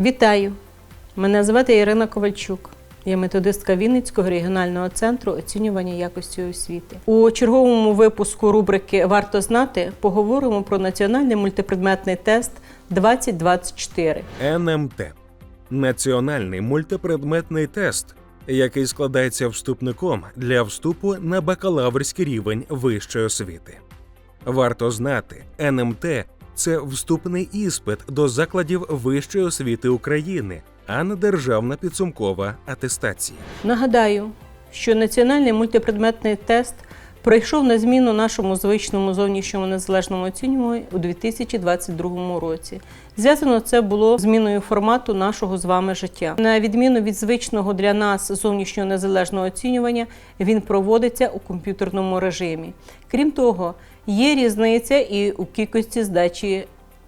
Вітаю! Мене звати Ірина Ковальчук. Я методистка Вінницького регіонального центру оцінювання якості освіти. У черговому випуску рубрики Варто знати поговоримо про національний мультипредметний тест 2024. НМТ національний мультипредметний тест, який складається вступником для вступу на бакалаврський рівень вищої освіти. Варто знати, НМТ це вступний іспит до закладів вищої освіти України, а не державна підсумкова атестація. Нагадаю, що національний мультипредметний тест прийшов на зміну нашому звичному зовнішньому незалежному оцінюванню у 2022 році. Зв'язано це було зміною формату нашого з вами життя. На відміну від звичного для нас зовнішнього незалежного оцінювання, він проводиться у комп'ютерному режимі. Крім того, є різниця і у кількості здачі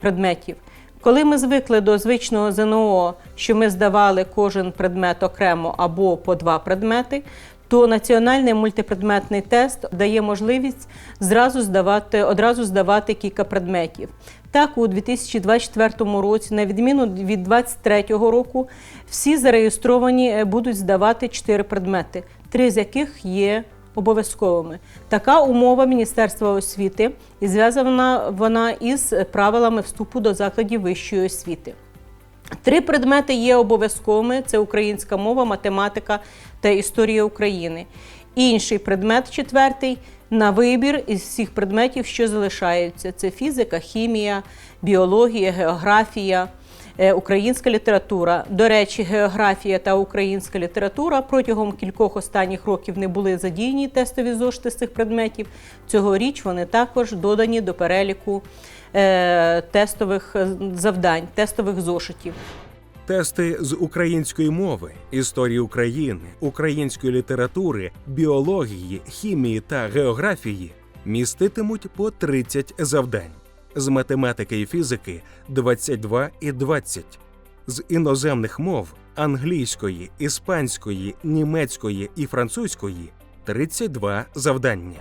предметів. Коли ми звикли до звичного ЗНО, що ми здавали кожен предмет окремо або по два предмети, то національний мультипредметний тест дає можливість зразу здавати, одразу здавати кілька предметів. Так, у 2024 році, на відміну від 2023 року, всі зареєстровані е, будуть здавати чотири предмети, три з яких є обов'язковими. Така умова Міністерства освіти і зв'язана вона із правилами вступу до закладів вищої освіти. Три предмети є обов'язковими: це українська мова, математика та історія України. Інший предмет, четвертий, на вибір із всіх предметів, що залишаються: це фізика, хімія, біологія, географія. Е, Українська література. До речі, географія та українська література протягом кількох останніх років не були задіяні тестові зошити з цих предметів. Цьогоріч вони також додані до переліку е, тестових е, завдань, тестових зошитів. Тести з української мови, історії України, української літератури, біології, хімії та географії міститимуть по 30 завдань, з математики і фізики 22 і 20, з іноземних мов англійської, іспанської, німецької і французької 32 завдання.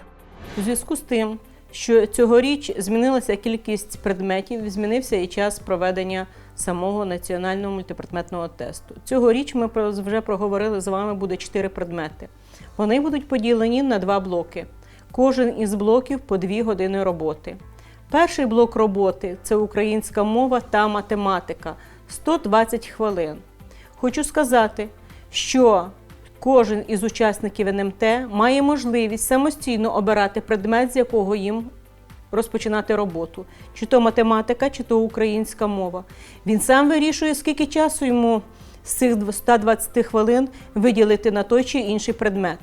У зв'язку з тим, що цьогоріч змінилася кількість предметів, змінився і час проведення самого національного мультипредметного тесту. Цьогоріч ми вже проговорили з вами буде чотири предмети. Вони будуть поділені на два блоки. Кожен із блоків по дві години роботи. Перший блок роботи це українська мова та математика 120 хвилин. Хочу сказати, що кожен із учасників НМТ має можливість самостійно обирати предмет, з якого їм розпочинати роботу, чи то математика, чи то українська мова. Він сам вирішує, скільки часу йому з цих 120 хвилин виділити на той чи інший предмет.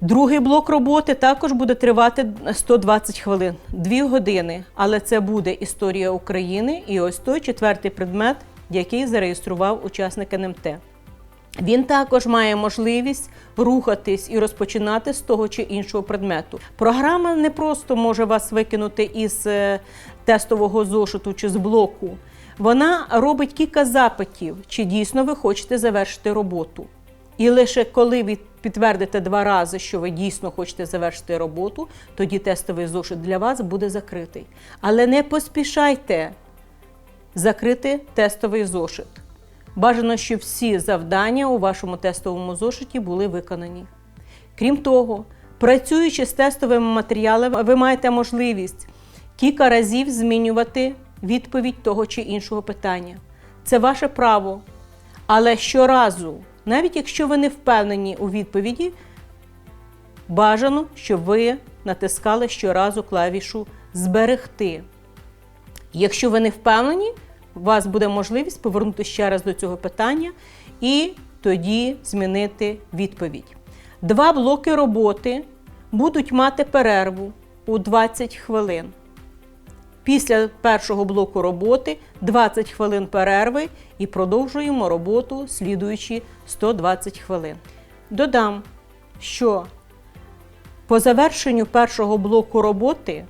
Другий блок роботи також буде тривати 120 хвилин, 2 години. Але це буде історія України і ось той четвертий предмет, який зареєстрував учасник НМТ. Він також має можливість рухатись і розпочинати з того чи іншого предмету. Програма не просто може вас викинути із е, тестового зошиту чи з блоку. Вона робить кілька запитів, чи дійсно ви хочете завершити роботу. І лише коли ви підтвердите два рази, що ви дійсно хочете завершити роботу, тоді тестовий зошит для вас буде закритий. Але не поспішайте закрити тестовий зошит. Бажано, щоб всі завдання у вашому тестовому зошиті були виконані. Крім того, працюючи з тестовими матеріалами, ви маєте можливість кілька разів змінювати відповідь того чи іншого питання. Це ваше право. Але щоразу, навіть якщо ви не впевнені у відповіді, бажано, щоб ви натискали щоразу клавішу Зберегти. Якщо ви не впевнені, у вас буде можливість повернути ще раз до цього питання і тоді змінити відповідь. Два блоки роботи будуть мати перерву у 20 хвилин. Після першого блоку роботи 20 хвилин перерви і продовжуємо роботу, слідуючи 120 хвилин. Додам, що по завершенню першого блоку роботи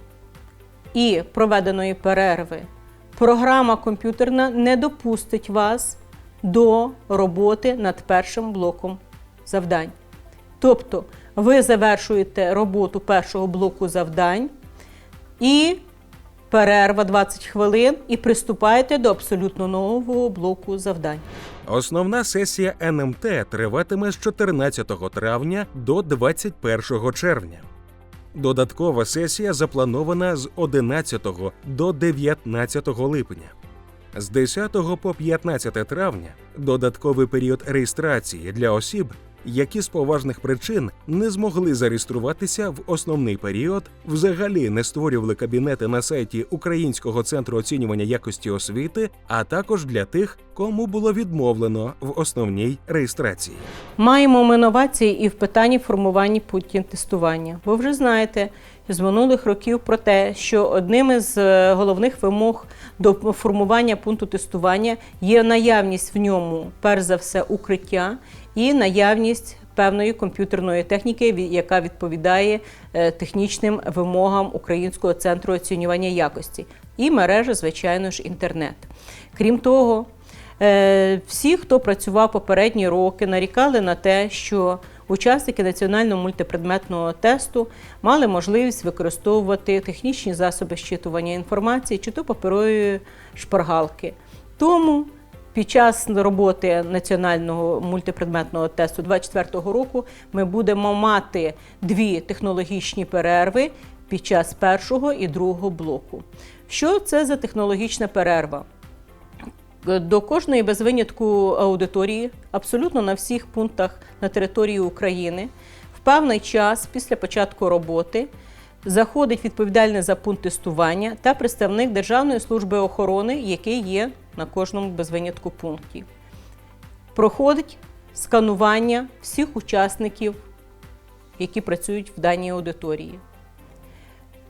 і проведеної перерви програма комп'ютерна не допустить вас до роботи над першим блоком завдань. Тобто ви завершуєте роботу першого блоку завдань і перерва 20 хвилин і приступаєте до абсолютно нового блоку завдань. Основна сесія НМТ триватиме з 14 травня до 21 червня. Додаткова сесія запланована з 11 до 19 липня. З 10 по 15 травня додатковий період реєстрації для осіб, які з поважних причин не змогли зареєструватися в основний період, взагалі не створювали кабінети на сайті Українського центру оцінювання якості освіти, а також для тих, кому було відмовлено в основній реєстрації. Маємо ми новації і в питанні формування путін тестування. Ви вже знаєте з минулих років про те, що одним із е, головних вимог до формування пункту тестування є наявність в ньому, перш за все, укриття і наявність певної комп'ютерної техніки, яка відповідає е, технічним вимогам Українського центру оцінювання якості, і мережа, звичайно ж, інтернет. Крім того, Е, Всі, хто працював попередні роки, нарікали на те, що учасники національного мультипредметного тесту мали можливість використовувати технічні засоби щитування інформації чи то паперові шпаргалки. Тому під час роботи національного мультипредметного тесту 2024 року ми будемо мати дві технологічні перерви під час першого і другого блоку. Що це за технологічна перерва? До кожної без винятку аудиторії, абсолютно на всіх пунктах на території України, в певний час після початку роботи заходить відповідальний за пункт тестування та представник Державної служби охорони, який є на кожному без винятку пункті. Проходить сканування всіх учасників, які працюють в даній аудиторії.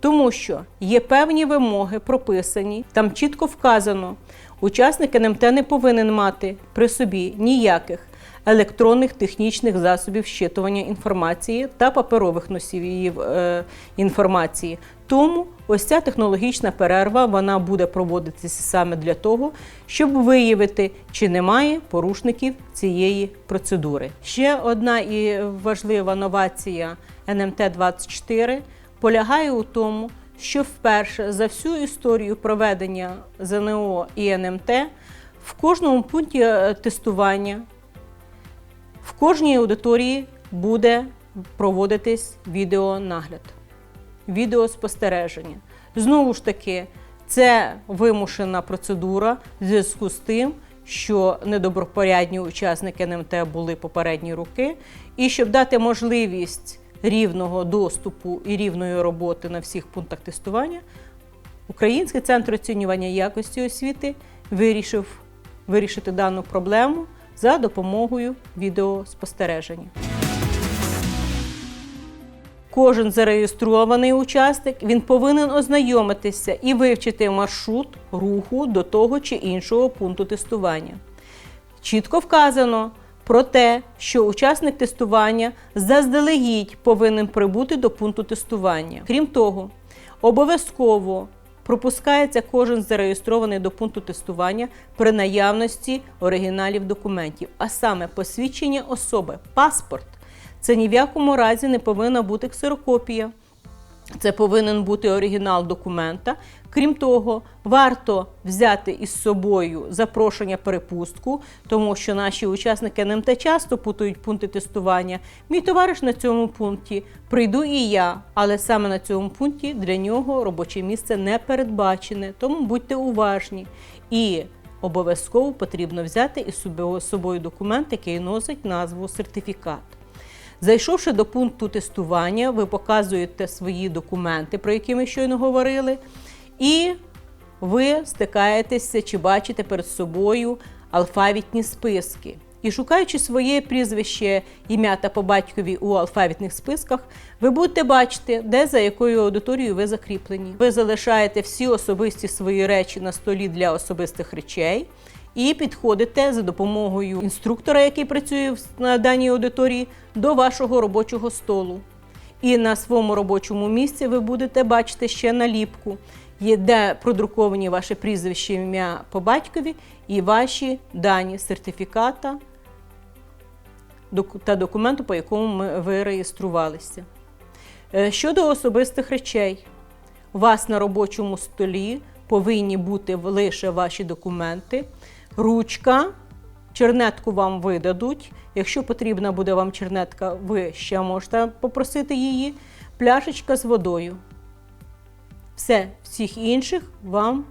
Тому що є певні вимоги прописані, там чітко вказано, учасник НМТ не повинен мати при собі ніяких електронних технічних засобів щитування інформації та паперових носіїв е, інформації. Тому ось ця технологічна перерва вона буде проводитися саме для того, щоб виявити, чи немає порушників цієї процедури. Ще одна і важлива новація НМТ 24 полягає у тому, що вперше за всю історію проведення ЗНО і НМТ в кожному пункті е, тестування, в кожній аудиторії буде проводитись відеонагляд, відеоспостереження. Знову ж таки, це вимушена процедура в зв'язку з тим, що недобропорядні учасники НМТ були попередні роки, і щоб дати можливість рівного доступу і рівної роботи на всіх пунктах тестування, Український центр оцінювання якості освіти вирішив вирішити дану проблему за допомогою відеоспостереження. Кожен зареєстрований учасник він повинен ознайомитися і вивчити маршрут руху до того чи іншого пункту тестування. Чітко вказано про те, що учасник тестування заздалегідь повинен прибути до пункту тестування. Крім того, обов'язково пропускається кожен зареєстрований до пункту тестування при наявності оригіналів документів, а саме посвідчення особи, паспорт. Це ні в якому разі не повинна бути ксерокопія. Це повинен бути оригінал документа. Крім того, варто взяти із собою запрошення перепустку, тому що наші учасники НМТ часто путають пункти тестування. Мій товариш на цьому пункті прийду і я, але саме на цьому пункті для нього робоче місце не передбачене, тому будьте уважні. І обов'язково потрібно взяти із собою- документ, який носить назву сертифікат. Зайшовши до пункту тестування, ви показуєте свої документи, про які ми щойно говорили, і ви стикаєтеся чи бачите перед собою алфавітні списки. І шукаючи своє прізвище, ім'я та по батькові у алфавітних списках, ви будете бачити, де за якою аудиторією ви закріплені. Ви залишаєте всі особисті свої речі на столі для особистих речей і підходите за допомогою інструктора, який працює на даній аудиторії, до вашого робочого столу. І на своєму робочому місці ви будете бачити ще наліпку, є- де продруковані ваше прізвище, ім'я по батькові і ваші дані сертифіката та документу, по якому ви реєструвалися. Е, Щодо особистих речей, У вас на робочому столі повинні бути лише ваші документи, ручка, чернетку вам видадуть. Якщо потрібна буде вам чернетка, ви ще можете попросити її. Пляшечка з водою. Все, всіх інших вам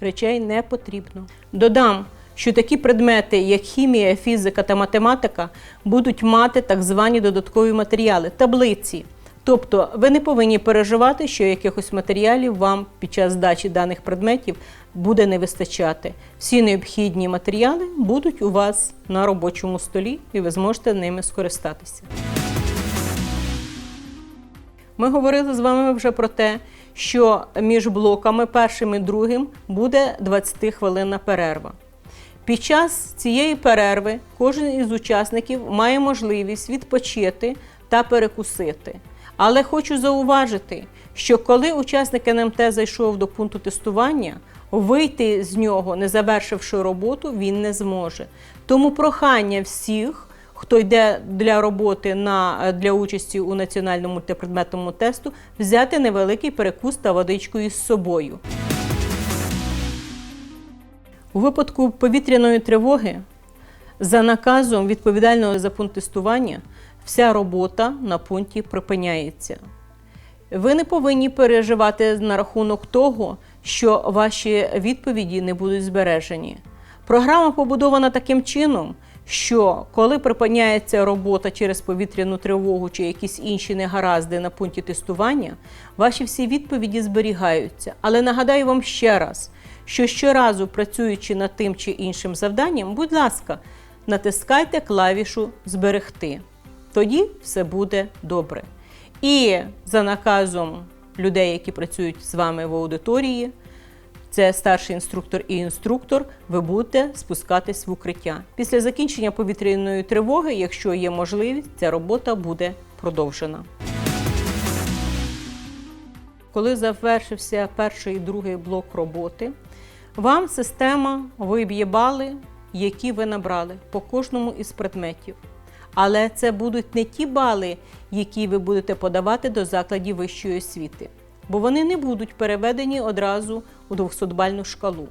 речей не потрібно. Додам, що такі предмети, як хімія, фізика та математика, будуть мати так звані додаткові матеріали, таблиці. Тобто ви не повинні переживати, що якихось матеріалів вам під час здачі даних предметів буде не вистачати. Всі необхідні матеріали будуть у вас на робочому столі, і ви зможете ними скористатися. Ми говорили з вами вже про те, що між блоками першим і другим буде 20-хвилинна перерва. Під час цієї перерви кожен із учасників має можливість відпочити та перекусити. Але хочу зауважити, що коли учасник НМТ зайшов до пункту тестування, вийти з нього, не завершивши роботу, він не зможе. Тому прохання всіх, хто йде для роботи на, для участі у національному мультипредметному тесту, взяти невеликий перекус та водичку із собою. У випадку повітряної тривоги за наказом відповідального за пункт тестування вся робота на пункті припиняється. Ви не повинні переживати на рахунок того, що ваші відповіді не будуть збережені. Програма побудована таким чином, що коли припиняється робота через повітряну тривогу чи якісь інші негаразди на пункті тестування, ваші всі відповіді зберігаються. Але нагадаю вам ще раз, що щоразу працюючи над тим чи іншим завданням, будь ласка, натискайте клавішу Зберегти. Тоді все буде добре. І за наказом людей, які працюють з вами в аудиторії, це старший інструктор і інструктор, ви будете спускатись в укриття. Після закінчення повітряної тривоги, якщо є можливість, ця робота буде продовжена. Коли завершився перший і другий блок роботи, вам система виб'є бали, які ви набрали по кожному із предметів. Але це будуть не ті бали, які ви будете подавати до закладів вищої освіти, бо вони не будуть переведені одразу у 200-бальну шкалу.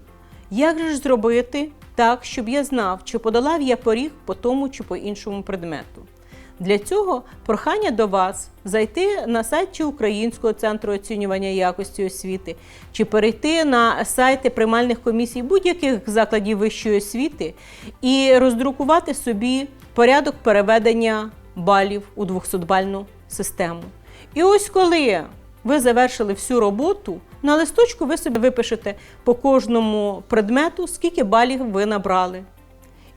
Як же ж зробити так, щоб я знав, чи подолав я поріг по тому чи по іншому предмету? Для цього прохання до вас зайти на сайт чи Українського центру оцінювання якості освіти, чи перейти на сайти приймальних комісій будь-яких закладів вищої освіти і роздрукувати собі порядок переведення балів у 200-бальну систему. І ось коли ви завершили всю роботу, на листочку ви собі випишете по кожному предмету, скільки балів ви набрали.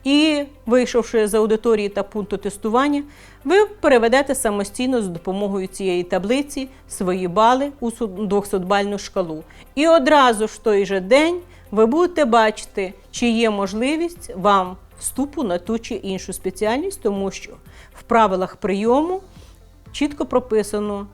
І, вийшовши з аудиторії та пункту тестування, ви переведете самостійно з допомогою цієї таблиці свої бали у 200-бальну шкалу. І одразу ж в той же день ви будете бачити, чи є можливість вам вступу на ту чи іншу спеціальність, тому що в правилах прийому чітко прописано,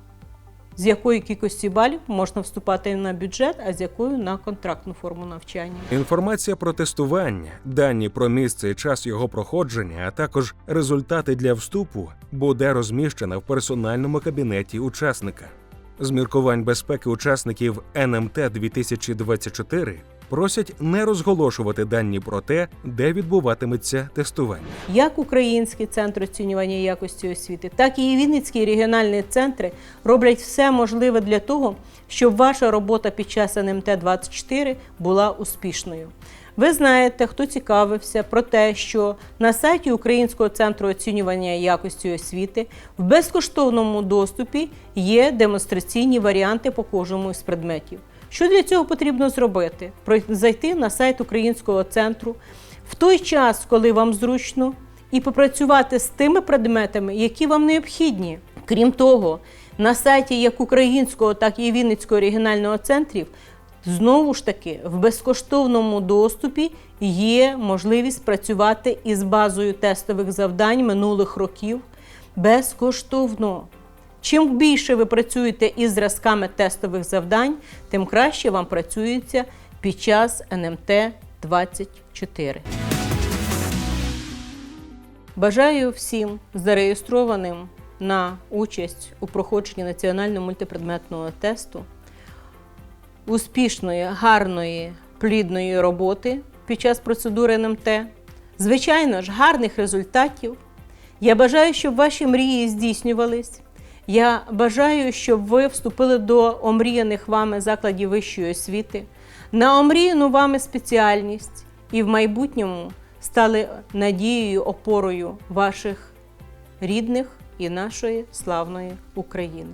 з якої кількості балів можна вступати на бюджет, а з якою на контрактну форму навчання. Інформація про тестування, дані про місце і час його проходження, а також результати для вступу буде розміщена в персональному кабінеті учасника. З міркувань безпеки учасників НМТ 2024 просять не розголошувати дані про те, де відбуватиметься тестування. Як Український центр оцінювання якості освіти, так і Вінницькі регіональні центри роблять все можливе для того, щоб ваша робота під час НМТ 24 була успішною. Ви знаєте, хто цікавився про те, що на сайті Українського центру оцінювання якості освіти в безкоштовному доступі є демонстраційні варіанти по кожному із предметів. Що для цього потрібно зробити? Зайти на сайт Українського центру в той час, коли вам зручно, і попрацювати з тими предметами, які вам необхідні. Крім того, на сайті як Українського, так і Вінницького регіонального центрів Знову ж таки, в безкоштовному доступі є можливість працювати із базою тестових завдань минулих років безкоштовно. Чим більше ви працюєте із зразками тестових завдань, тим краще вам працюється під час НМТ 24. Бажаю всім зареєстрованим на участь у проходженні національного мультипредметного тесту успішної, гарної, плідної роботи під час процедури НМТ, звичайно ж, гарних результатів. Я бажаю, щоб ваші мрії здійснювались. Я бажаю, щоб ви вступили до омріяних вами закладів вищої освіти, на омріяну вами спеціальність і в майбутньому стали надією, опорою ваших рідних і нашої славної України.